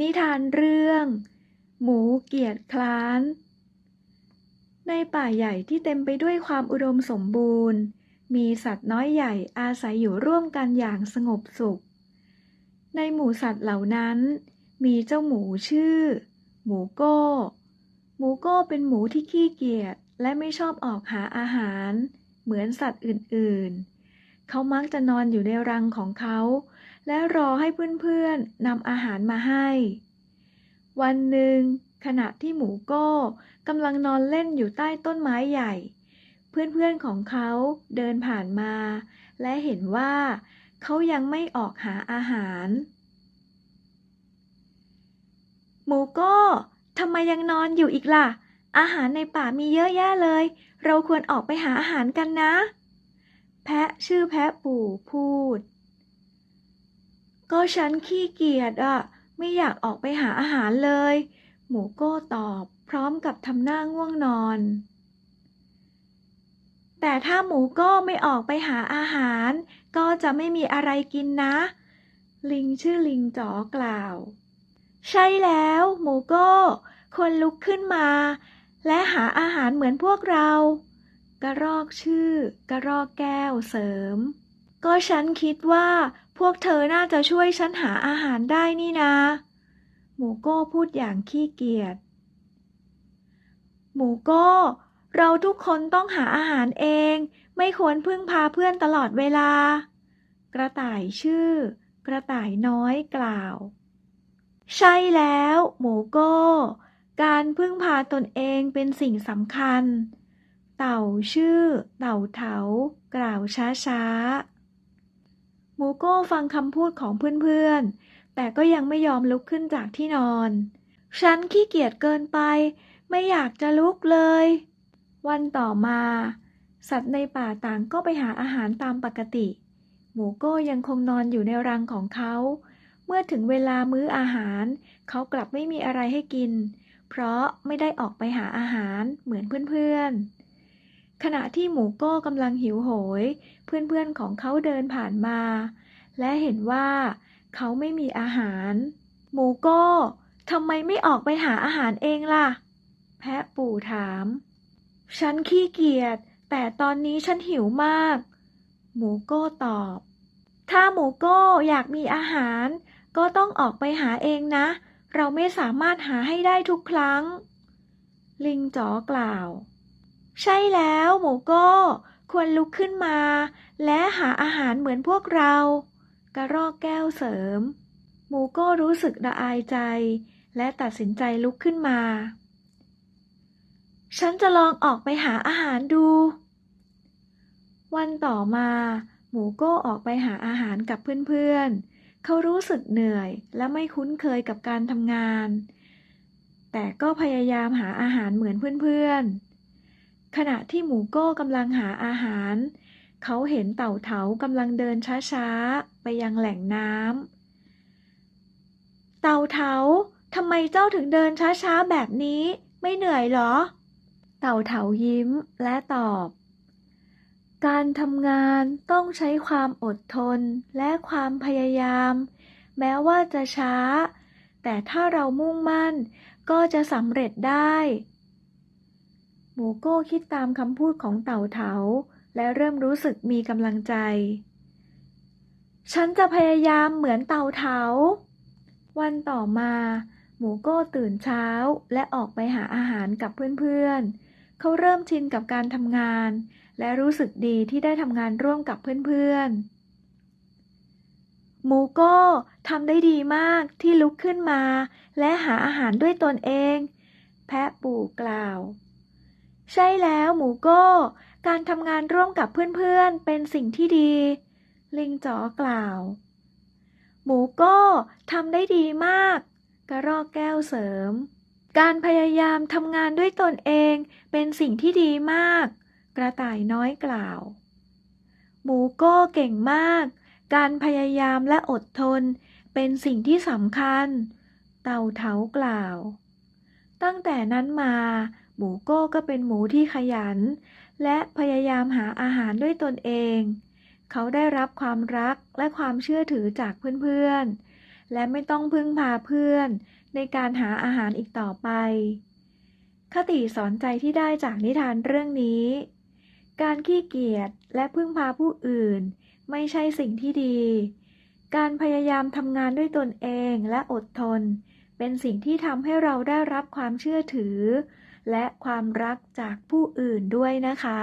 นิทานเรื่อง หมูเกียจคร้าน ในป่าใหญ่ที่เต็มไปด้วยความอุดมสมบูรณ์ มีสัตว์น้อยใหญ่อาศัยอยู่ร่วมกันอย่างสงบสุข ในหมู่สัตว์เหล่านั้น มีเจ้าหมูชื่อ หมูโก้ หมูโก้เป็นหมูที่ขี้เกียจและไม่ชอบออกหาอาหาร เหมือนสัตว์อื่นๆ เขามักจะนอนอยู่ในรังของเขา และรอให้เพื่อนๆนำอาหารมาให้ วันหนึ่งขณะที่หมูโก้กำลังนอนเล่นอยู่ใต้ต้นไม้ใหญ่ เพื่อนๆของเขาเดินผ่านมา และเห็นว่าเขายังไม่ออกหาอาหาร หมูโก้ทำไมยังนอนอยู่อีกล่ะ อาหารในป่ามีเยอะแยะเลย เราควรออกไปหาอาหารกันนะ แพะชื่อแพะปู่พูด ก็ฉันขี้เกียจอะไม่อยากออกไปหาอาหารเลย หมูโก้ตอบพร้อมกับทำหน้าง่วงนอน แต่ถ้าหมูโก้ไม่ออกไปหาอาหาร ก็จะไม่มีอะไรกินนะ ลิงชื่อลิงจ๋อกล่าว ใช่แล้วหมูโก้ควรลุกขึ้นมา และหาอาหารเหมือนพวกเรา กระรอกชื่อกระรอกแก้วเสริม ก็ฉันคิดว่า พวกเธอน่าจะช่วยฉันหาอาหารได้นี่นา หมูโก้พูดอย่างขี้เกียจ หมูโก้ เราทุกคนต้องหาอาหารเอง ไม่ควรพึ่งพาเพื่อนตลอดเวลา กระต่ายชื่อ กระต่ายน้อยกล่าว ใช่แล้ว หมูโก้ การพึ่งพาตนเองเป็นสิ่งสำคัญ เต่าชื่อ เต่าเถากล่าวช้าๆ มูโก้ฟังคำพูดของเพื่อนๆ แต่ก็ยังไม่ยอมลุกขึ้นจากที่นอน ฉันขี้เกียจเกินไป ไม่อยากจะลุกเลย วันต่อมา สัตว์ในป่าต่างก็ไปหาอาหารตามปกติ หมูโก้ยังคงนอนอยู่ในรังของเขา เมื่อถึงเวลามื้ออาหาร เขากลับไม่มีอะไรให้กิน เพราะไม่ได้ออกไปหาอาหารเหมือนเพื่อนๆ ขณะที่หมูโก้กำลังหิวโหย เพื่อนๆของเขาเดินผ่านมา และเห็นว่า เขาไม่มีอาหาร หมูโก้ทำไมไม่ออกไปหาอาหารเองล่ะ แพะปู่ถาม ฉันขี้เกียจแต่ตอนนี้ฉันหิวมาก หมูโก้ตอบ ถ้าหมูโก้อยากมีอาหาร ก็ต้องออกไปหาเองนะ เราไม่สามารถหาให้ได้ทุกครั้ง ลิงจ๋อกล่าว ใช่แล้วหมูโก้ ควรลุกขึ้นมา และหาอาหารเหมือนพวกเรา กระรอกแก้วเสริม หมูโก้รู้สึกละอายใจ และตัดสินใจลุกขึ้นมา ฉันจะลองออกไปหาอาหารดู วันต่อมา หมูโก้ออกไปหาอาหารกับเพื่อนๆ เขารู้สึกเหนื่อยและไม่คุ้นเคยกับการทำงาน แต่ก็พยายามหาอาหารเหมือนเพื่อนๆ ขณะที่หมูโก้กำลังหาอาหาร เขาเห็นเต่าเถากำลังเดินช้าๆ ไปยังแหล่งน้ำ เต่าเถาทำไมเจ้าถึงเดินช้าๆ แบบนี้ ไม่เหนื่อยเหรอ เต่าเถายิ้มและตอบ การทำงานต้องใช้ความอดทนและความพยายาม แม้ว่าจะช้า แต่ถ้าเรามุ่งมั่นก็จะสำเร็จได้ หมูโก้คิดตามคำพูดของเต่าเถา และเริ่มรู้สึกมีกำลังใจ ฉันจะพยายามเหมือนเต่าเถา วันต่อมา หมูโก้ตื่นเช้าและออกไปหาอาหารกับเพื่อนๆ เขาเริ่มชินกับการทำงาน และรู้สึกดีที่ได้ทำงานร่วมกับเพื่อนๆ หมูโก้ทำได้ดีมากที่ลุกขึ้นมา และหาอาหารด้วยตนเอง แพะปู่กล่าว ใช่แล้วหมูโก้ การทำงานร่วมกับเพื่อนๆ เป็นสิ่งที่ดี ลิงจ๋อกล่าว หมูโก้ทำได้ดีมาก กระรอกแก้วเสริม การพยายามทำงานด้วยตนเองเป็นสิ่งที่ดีมาก กระต่ายน้อยกล่าว หมูโก้เก่งมาก การพยายามและอดทน เป็นสิ่งที่สำคัญ เต่าเถากล่าว ตั้งแต่นั้นมา หมูโก้ก็เป็นหมูที่ขยัน และพยายามหาอาหารด้วยตนเอง เขาได้รับความรักและความเชื่อถือจากเพื่อนๆ และไม่ต้องพึ่งพาเพื่อน ในการหาอาหารอีกต่อไป คติสอนใจที่ได้จากนิทานเรื่องนี้ การขี้เกียจและพึ่งพาผู้อื่น ไม่ใช่สิ่งที่ดี การพยายามทำงานด้วยตนเองและอดทน เป็นสิ่งที่ทำให้เราได้รับความเชื่อถือ และความรักจากผู้อื่นด้วยนะคะ